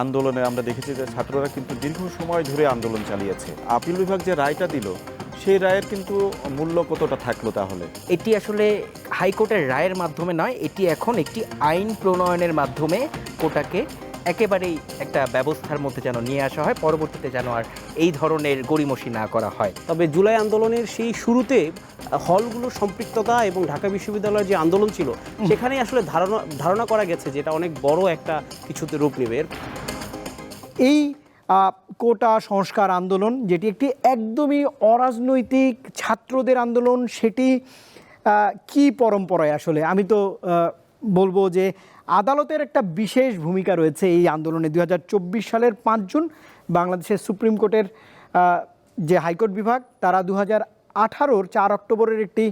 আন্দোলনে আমরা দেখেছি যে ছাত্ররা কিন্তু দীর্ঘ সময় ধরে আন্দোলন চালিয়েছে। আপিল বিভাগ যে রায়টা দিল সেই রায়ের কিন্তু মূল্য কতটা থাকল তাহলে? এটি আসলে হাইকোর্টের রায়ের মাধ্যমে নয় এটি এখন একটি আইন প্রণয়নের মাধ্যমে কোটাকে একেবারেই একটা ব্যবস্থার মধ্যে যেন নিয়ে আসা হয় পরবর্তীতে যেন আর এই ধরনের গড়িমসি না করা হয়। তবে জুলাই আন্দোলনের সেই শুরুতে হলগুলো সম্পৃক্ততা এবং ঢাকা বিশ্ববিদ্যালয়ের যে আন্দোলন ছিল সেখানেই আসলে ধারণা ধারণা করা গেছে যে এটা অনেক বড় একটা কিছুতে রূপ নেবে। এই কোটা সংস্কার আন্দোলন, যেটি একটি একদমই অরাজনৈতিক ছাত্রদের আন্দোলন, সেটি কি পরম্পরায় আসলে? আমি তো বলব যে আদালতের একটা বিশেষ ভূমিকা রয়েছে এই আন্দোলনে। দু হাজার চব্বিশ সালের পাঁচ জুন বাংলাদেশের সুপ্রিম কোর্টের যে হাইকোর্ট বিভাগ, তারা দু হাজার আঠারোর চার অক্টোবরের একটি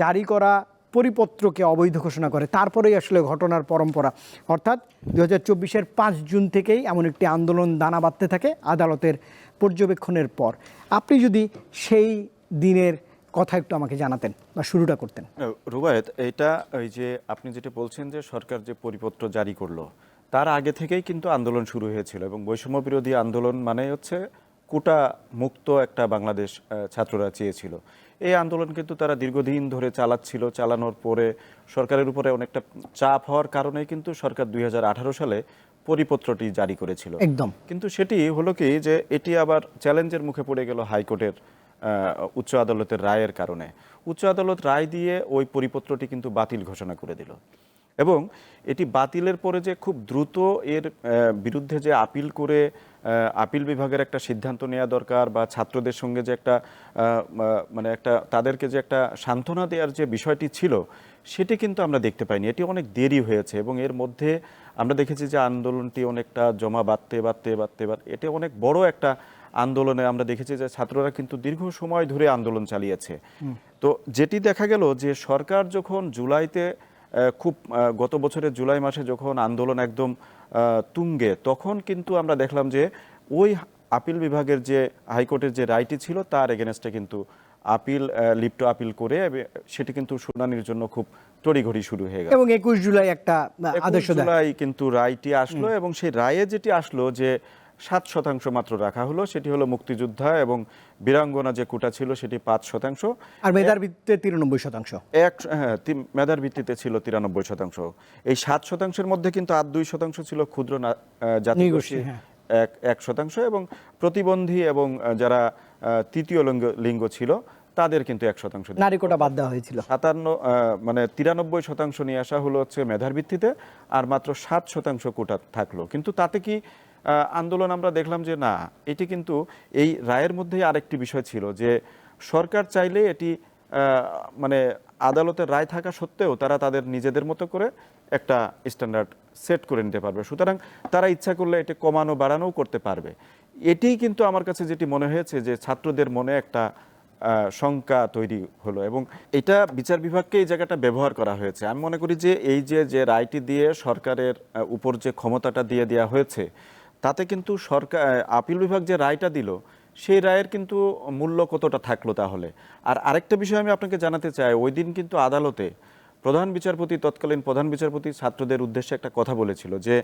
জারি করা পরিপত্রকে অবৈধ ঘোষণা করে। তারপরেই আসলে ঘটনার পরম্পরা। অর্থাৎ দু হাজার চব্বিশের পাঁচ জুন থেকেই এমন একটি আন্দোলন দানা বাঁধতে থাকে আদালতের পর্যবেক্ষণের পর। আপনি যদি সেই দিনের কথা একটু আমাকে জানাতেন বা শুরুটা করতেন। রুবায়ত, এটা ওই যে আপনি যেটা বলছেন যে সরকার যে পরিপত্র জারি করল, তার আগে থেকেই কিন্তু আন্দোলন শুরু হয়েছিল এবং বৈষম্য বিরোধী আন্দোলন মানে হচ্ছে কোটা মুক্ত একটা বাংলাদেশ ছাত্ররা চেয়েছিল। এই আন্দোলন কিন্তু তারা দীর্ঘদিন ধরে চালাচ্ছিল। চালানোর পরে সরকারের উপরে অনেকটা চাপ হওয়ার কারণেই কিন্তু সরকার দুই হাজার আঠারো সালে পরিপত্রটি জারি করেছিল। একদম। কিন্তু সেটি হলো কি যে এটি আবার চ্যালেঞ্জের মুখে পড়ে গেল হাইকোর্টের উচ্চ আদালতের রায়ের কারণে। উচ্চ আদালত রায় দিয়ে ওই পরিপত্রটি কিন্তু বাতিল ঘোষণা করে দিল। এবং এটি বাতিলের পরে যে খুব দ্রুত এর বিরুদ্ধে যে আপিল করে আপিল বিভাগের একটা সিদ্ধান্ত নেওয়া দরকার বা ছাত্রদের সঙ্গে যে একটা মানে একটা তাদেরকে যে একটা সান্ত্বনা দেওয়ার যে বিষয়টি ছিল সেটি কিন্তু আমরা দেখতে পাইনি। এটি অনেক দেরি হয়েছে এবং এর মধ্যে আমরা দেখেছি যে আন্দোলনটি অনেকটা জমা বাড়তে বাড়তে বাড়তে বাড়তে এটি অনেক বড় একটা আন্দোলনে আমরা দেখেছি যে ছাত্ররা কিন্তু দীর্ঘ সময় ধরে আন্দোলন চালিয়েছে। তো যেটি দেখা গেল যে সরকার যখন জুলাইতে খুব গত বছরের জুলাই মাসে যখন আন্দোলন একদম তুঙ্গে তখন কিন্তু আমরা দেখলাম যে ওই আপিল বিভাগের যে হাইকোর্টের যে রায়টি ছিল তার এগেনস্টে কিন্তু আপিল লিপ্ট আপিল করে সেটি কিন্তু শুনানির জন্য খুব তড়িঘড়ি শুরু হয়ে গেল। এবং একুশ জুলাই একটা আদেশ জুলাই কিন্তু রায়টি আসলো এবং সেই রায়ে যেটি আসলো যে সাত শতাংশ মাত্র রাখা হলো সেটি হলো মুক্তিযোদ্ধা এবং বীরাঙ্গনা যে কোটা ছিল সেটি পাঁচ শতাংশ। আর মেধার ভিত্তিতে তিরানব্বই শতাংশ। এক হ্যাঁ মেধার ভিত্তিতে ছিল তিরানব্বই শতাংশ। এই সাত শতাংশের মধ্যে কিন্তু আর দুই শতাংশ ছিল ক্ষুদ্র জাতিগোষ্ঠী। হ্যাঁ। এক এক শতাংশ এবং প্রতিবন্ধী এবং যারা তৃতীয় লিঙ্গ লিঙ্গ ছিল তাদের কিন্তু এক শতাংশ। নারী কোটা বাদ দেওয়া হয়েছিল। সাতান্ন মানে তিরানব্বই শতাংশ নিয়ে আসা হলো হচ্ছে মেধার ভিত্তিতে আর মাত্র সাত শতাংশ কোটা থাকল। কিন্তু তাতে কি আন্দোলন আমরা দেখলাম যে না, এটি কিন্তু এই রায়ের মধ্যেই আরেকটি বিষয় ছিল যে সরকার চাইলে এটি মানে আদালতের রায় থাকা সত্ত্বেও তারা তাদের নিজেদের মতো করে একটা স্ট্যান্ডার্ড সেট করে নিতে পারবে। সুতরাং তারা ইচ্ছা করলে এটি কমানো বাড়ানোও করতে পারবে। এটিই কিন্তু আমার কাছে যেটি মনে হয়েছে যে ছাত্রদের মনে একটা শঙ্কা তৈরি হলো এবং এটা বিচার বিভাগকে এই জায়গাটা ব্যবহার করা হয়েছে। আমি মনে করি যে এই যে যে রায়টি দিয়ে সরকারের উপর যে ক্ষমতাটা দিয়ে দেওয়া হয়েছে তাতে কিন্তু সরকার আপিল বিভাগ যে রায়টা দিল, সেই রায়ের কিন্তু মূল্য কতটা থাকল তাহলে? আর আরেকটা বিষয় আমি আপনাকে জানাতে চাই, ওই দিন কিন্তু আদালতে প্রধান বিচারপতি, তৎকালীন প্রধান বিচারপতি ছাত্রদের উদ্দেশ্যে একটা কথা বলেছিল যে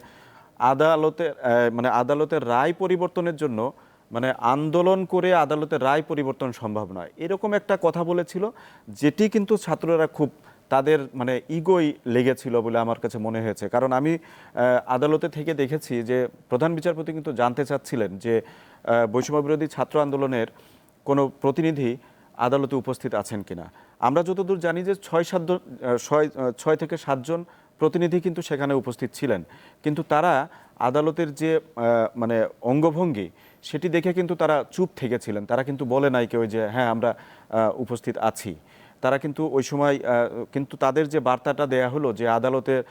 আদালতের মানে আদালতের রায় পরিবর্তনের জন্য মানে আন্দোলন করে আদালতের রায় পরিবর্তন সম্ভব নয়। এরকম একটা কথা বলেছিল, যেটি কিন্তু ছাত্ররা খুব তাদের মানে ইগোই লেগেছিল বলে আমার কাছে মনে হয়েছে। কারণ আমি আদালতে থেকে দেখেছি যে প্রধান বিচারপতি কিন্তু জানতে চাচ্ছিলেন যে আহ, বৈষম্য বিরোধী ছাত্র আন্দোলনের কোনো প্রতিনিধি আদালতে উপস্থিত আছেন কিনা। আমরা যতদূর জানি যে ছয় সাত জন- ছয় ছয় থেকে সাতজন প্রতিনিধি কিন্তু সেখানে উপস্থিত ছিলেন। কিন্তু তারা আদালতের যে মানে অঙ্গভঙ্গি সেটি দেখে কিন্তু তারা চুপ থেকেছিলেন। তারা কিন্তু বলে নাই কেউ যে হ্যাঁ আমরা উপস্থিত আছি। তারা কিন্তু ওই সময় কিন্তু তাদের যে বার্তাটা দেয়া হলো যে আদালতের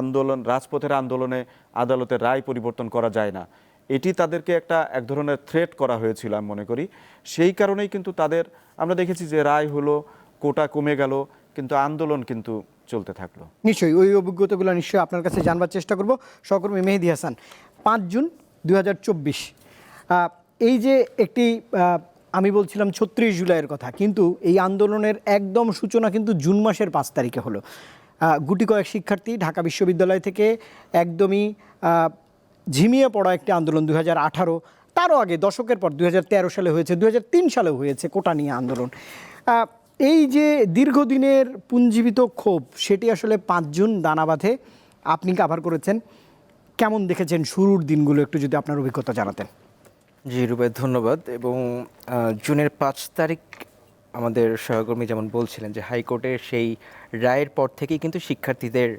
আন্দোলন, রাজপথের আন্দোলনে আদালতের রায় পরিবর্তন করা যায় না, এটি তাদেরকে একটা এক ধরনের থ্রেট করা হয়েছিল আমি মনে করি। সেই কারণেই কিন্তু তাদের, আমরা দেখেছি যে রায় হলো, কোটা কমে গেল, কিন্তু আন্দোলন কিন্তু চলতে থাকল। নিশ্চয়ই, ওই অভিজ্ঞতাগুলো নিশ্চয়ই আপনার কাছে জানবার চেষ্টা করব। সহকর্মী মেহেদি হাসান, পাঁচ জুন দু হাজার চব্বিশ এই যে একটি আমি বলছিলাম ছত্রিশ জুলাইয়ের কথা, কিন্তু এই আন্দোলনের একদম সূচনা কিন্তু জুন মাসের পাঁচ তারিখে হলো। গুটি কয়েক শিক্ষার্থী ঢাকা বিশ্ববিদ্যালয় থেকে একদমই ঝিমিয়ে পড়া একটি আন্দোলন দু হাজার আঠারো, তারও আগে দশকের পর দু হাজার তেরো সালে হয়েছে দু হাজার তিন সালেও হয়েছে কোটা নিয়ে আন্দোলন। এই যে দীর্ঘদিনের পুঞ্জীবিত ক্ষোভ, সেটি আসলে পাঁচজন দানা বাঁধে। আপনি কাভার করেছেন। কেমন দেখেছেন শুরুর দিনগুলো, একটু যদি আপনার অভিজ্ঞতা জানাতেন? জি রুবের ধন্যবাদ। এবং জুনের পাঁচ তারিখ আমাদের সহকর্মী যেমন বলছিলেন যে হাইকোর্টের সেই রায়ের পর থেকেই কিন্তু শিক্ষার্থীদের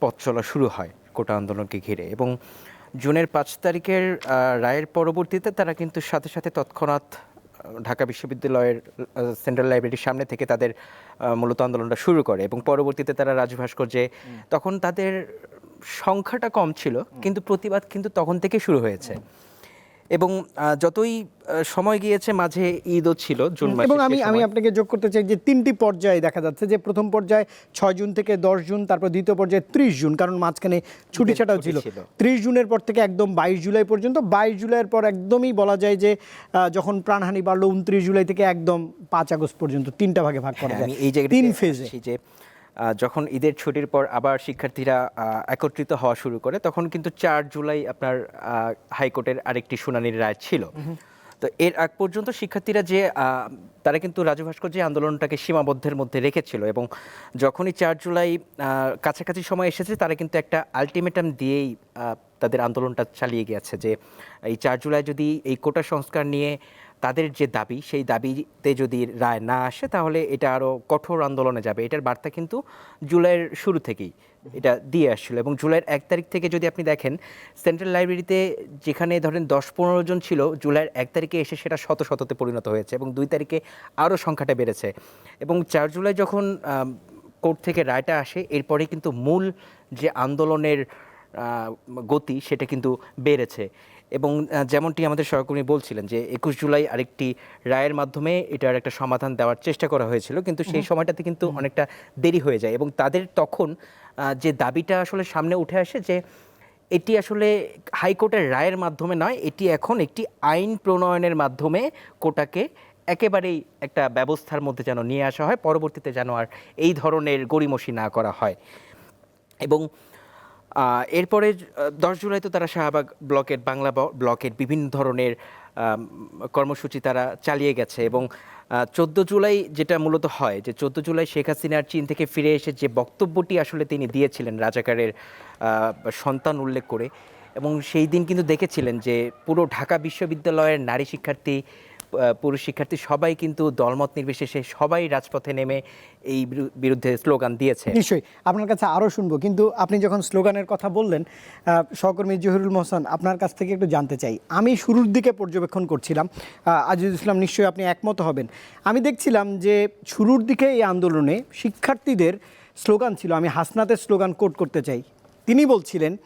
পথ চলা শুরু হয় কোটা আন্দোলনকে ঘিরে। এবং জুনের পাঁচ তারিখের রায়ের পরবর্তীতে তারা কিন্তু সাথে সাথে তৎক্ষণাৎ ঢাকা বিশ্ববিদ্যালয়ের সেন্ট্রাল লাইব্রেরির সামনে থেকে তাদের মূলত আন্দোলনটা শুরু করে এবং পরবর্তীতে তারা রাজু ভাস্কর্যে তখন তাদের সংখ্যাটা কম ছিল কিন্তু প্রতিবাদ কিন্তু তখন থেকে শুরু হয়েছে। এবং যতই সময় গিয়েছে মাঝে ঈদও ছিল জুন মাসে এবং আমি আমি আপনাকে যোগ করতে চাই যে তিনটি পর্যায়ে দেখা যাচ্ছে যে প্রথম পর্যায়ে ছয় জুন থেকে দশ জুন তারপর দ্বিতীয় পর্যায়ে ত্রিশ জুন কারণ মাঝখানে ছুটি ছাটাও ছিল। ত্রিশ জুনের পর থেকে একদম বাইশ জুলাই পর্যন্ত বাইশ জুলাইয়ের পর একদমই বলা যায় যে যখন প্রাণহানি বাড়লো উনত্রিশ জুলাই থেকে একদম পাঁচ আগস্ট পর্যন্ত তিনটা ভাগে ভাগ করা হ্যাঁ, যায়। আমি এই জায়গায় তিন ফেজে যে যখন ঈদের ছুটির পর আবার শিক্ষার্থীরা একত্রিত হওয়া শুরু করে তখন কিন্তু চার জুলাই আপনার হাইকোর্টের আরেকটি শুনানির রায় ছিল। তো এর আগ পর্যন্ত শিক্ষার্থীরা যে তারা কিন্তু রাজু ভাস্কর যে আন্দোলনটাকে সীমাবদ্ধের মধ্যে রেখেছিল এবং যখনই চার জুলাই কাছাকাছি সময় এসেছে তারা কিন্তু একটা আলটিমেটাম দিয়েই তাদের আন্দোলনটা চালিয়ে গেছে যে এই চার জুলাই যদি এই কোটা সংস্কার নিয়ে তাদের যে দাবি, সেই দাবিতে যদি রায় না আসে, তাহলে এটা আরও কঠোর আন্দোলনে যাবে। এটার বার্তা কিন্তু জুলাইয়ের শুরু থেকেই এটা দিয়ে আসছিল। এবং জুলাইয়ের এক তারিখ থেকে যদি আপনি দেখেন, সেন্ট্রাল লাইব্রেরিতে যেখানে ধরেন দশ পনেরো জন ছিল, জুলাইয়ের এক তারিখে এসে সেটা শত শততে পরিণত হয়েছে এবং দুই তারিখে আরও সংখ্যাটা বেড়েছে। এবং চার জুলাই যখন কোর্ট থেকে রায়টা আসে, এরপরে কিন্তু মূল যে আন্দোলনের গতি সেটা কিন্তু বেড়েছে। এবং যেমনটি আমাদের সহকর্মী বলছিলেন যে একুশ জুলাই আরেকটি রায়ের মাধ্যমে এটার একটা সমাধান দেওয়ার চেষ্টা করা হয়েছিল কিন্তু সেই সময়টাতে কিন্তু অনেকটা দেরি হয়ে যায়। এবং তাদের তখন যে দাবিটা আসলে সামনে উঠে আসে যে এটি আসলে হাইকোর্টের রায়ের মাধ্যমে নয় এটি এখন একটি আইন প্রণয়নের মাধ্যমে কোটাকে একেবারেই একটা ব্যবস্থার মধ্যে যেন নিয়ে আসা হয় পরবর্তীতে যেন আর এই ধরনের গড়িমসি না করা হয়। এবং এরপরে দশ জুলাই তো তারা শাহবাগ ব্লকের বাংলা ব্লকের বিভিন্ন ধরনের কর্মসূচি তারা চালিয়ে গেছে এবং চোদ্দ জুলাই যেটা মূলত হয়, যে চোদ্দ জুলাই শেখ হাসিনার চীন থেকে ফিরে এসে যে বক্তব্যটি আসলে তিনি দিয়েছিলেন রাজাকারের সন্তান উল্লেখ করে এবং সেই দিন কিন্তু দেখেছিলেন যে পুরো ঢাকা বিশ্ববিদ্যালয়ের নারী শিক্ষার্থী পুরুষ শিক্ষার্থী সবাই কিন্তু দলমত নির্বিশেষে সবাই রাজপথে নেমে এই বিরু- বিরুদ্ধে স্লোগান দিয়েছে। নিশ্চয়ই। আপনার কাছে আরও শুনব। কিন্তু আপনি যখন স্লোগানের কথা বললেন সহকর্মী জহিরুল মোহসান, আপনার কাছ থেকে একটু জানতে চাই। আমি শুরুর দিকে পর্যবেক্ষণ করছিলাম। আজিজুল ইসলাম, নিশ্চয়ই আপনি একমত হবেন। আমি দেখছিলাম যে শুরুর দিকে এই আন্দোলনে শিক্ষার্থীদের স্লোগান ছিল, আমি হাসনাতের স্লোগান কোট করতে চাই। তিনি বলছিলেন,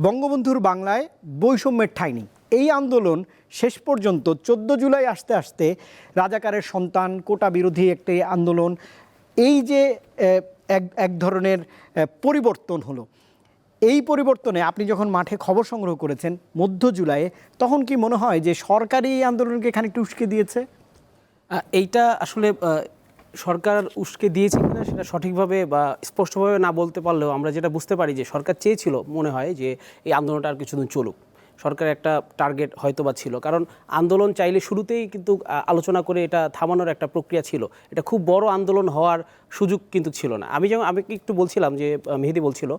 বঙ্গবন্ধুর বাংলায় বৈষম্যের ঠাঁই নেই। এই আন্দোলন শেষ পর্যন্ত চোদ্দ জুলাই আসতে আসতে রাজাকারের সন্তান কোটা বিরোধী একটি আন্দোলন, এই যে এক এক ধরনের পরিবর্তন হলো। এই পরিবর্তনে আপনি যখন মাঠে খবর সংগ্রহ করেছেন মধ্য জুলাইয়ে, তখন কি মনে হয় যে সরকারি এই আন্দোলনকে খানিকটা উস্কে দিয়েছে? এইটা আসলে সরকার উস্কে দিয়েছে কিনা সেটা সঠিকভাবে বা স্পষ্টভাবে না বলতে পারলেও আমরা যেটা বুঝতে পারি যে সরকার চেয়েছিল মনে হয় যে এই আন্দোলনটা আর কিছুদিন চলুক। সরকারের একটা টার্গেট হয়তো বা ছিল। কারণ আন্দোলন চাইলে শুরুতেই কিন্তু আলোচনা করে এটা থামানোর একটা প্রক্রিয়া ছিল। এটা খুব বড় আন্দোলন হওয়ার সুযোগ কিন্তু ছিল না। আমি যেমন, আমি একটু বলছিলাম যে মেহেদি বলছিল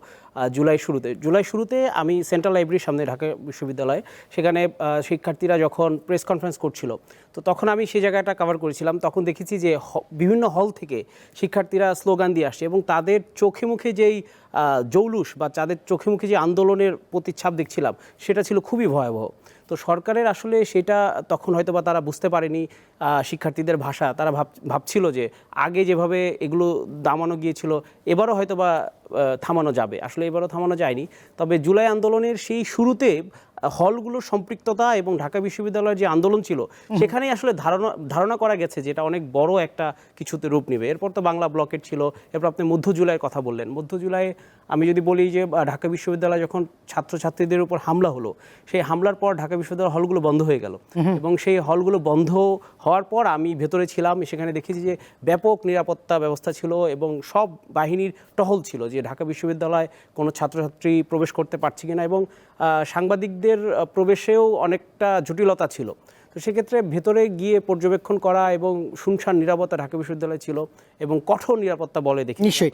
জুলাই শুরুতে। জুলাই শুরুতে আমি সেন্ট্রাল লাইব্রেরির সামনে ঢাকা বিশ্ববিদ্যালয়ে, সেখানে শিক্ষার্থীরা যখন প্রেস কনফারেন্স করছিল, তো তখন আমি সেই জায়গাটা কভার করেছিলাম। তখন দেখেছি যে বিভিন্ন হল থেকে শিক্ষার্থীরা স্লোগান দিয়ে আসছে এবং তাদের চোখে মুখে যেই জৌলুস বা তাদের চোখে মুখে যে আন্দোলনের প্রতিচ্ছাপ দেখছিলাম, সেটা ছিল খুবই ভয়াবহ। তো সরকারের আসলে সেটা তখন হয়তো বা তারা বুঝতে পারেনি শিক্ষার্থীদের ভাষা। তারা ভাব, ভাবছিল যে আগে যেভাবে এগুলো দামানো গিয়েছিল, এবারও হয়তো বা থামানো যাবে। আসলে এবারও থামানো যায়নি। তবে জুলাই আন্দোলনের সেই শুরুতে হলগুলোর সম্পৃক্ততা এবং ঢাকা বিশ্ববিদ্যালয়ের যে আন্দোলন ছিল সেখানেই আসলে ধারণা ধারণা করা গেছে যে এটা অনেক বড় একটা কিছুতে রূপ নেবে। এরপর তো বাংলা ব্লকেট ছিল এরপর আপনি মধ্য জুলাইয়ের কথা বললেন। মধ্য জুলাই আমি যদি বলি যে ঢাকা বিশ্ববিদ্যালয় যখন ছাত্রছাত্রীদের উপর হামলা হলো সেই হামলার পর ঢাকা বিশ্ববিদ্যালয় হলগুলো বন্ধ হয়ে গেল। এবং সেই হলগুলো বন্ধ হওয়ার পর আমি ভেতরে ছিলাম সেখানে দেখেছি যে ব্যাপক নিরাপত্তা ব্যবস্থা ছিল এবং সব বাহিনীর টহল ছিল যে ঢাকা বিশ্ববিদ্যালয় কোনো ছাত্রছাত্রী প্রবেশ করতে পারছে কিনা এবং সাংবাদিকদের আহ, প্রবেশেও অনেকটা জটিলতা ছিল। তো সেক্ষেত্রে ভেতরে গিয়ে পর্যবেক্ষণ করা এবং শুনশান নিরাপত্তা ঢাকা বিশ্ববিদ্যালয় ছিল এবং কঠোর নিরাপত্তা বলে দেখি নিশ্চয়ই।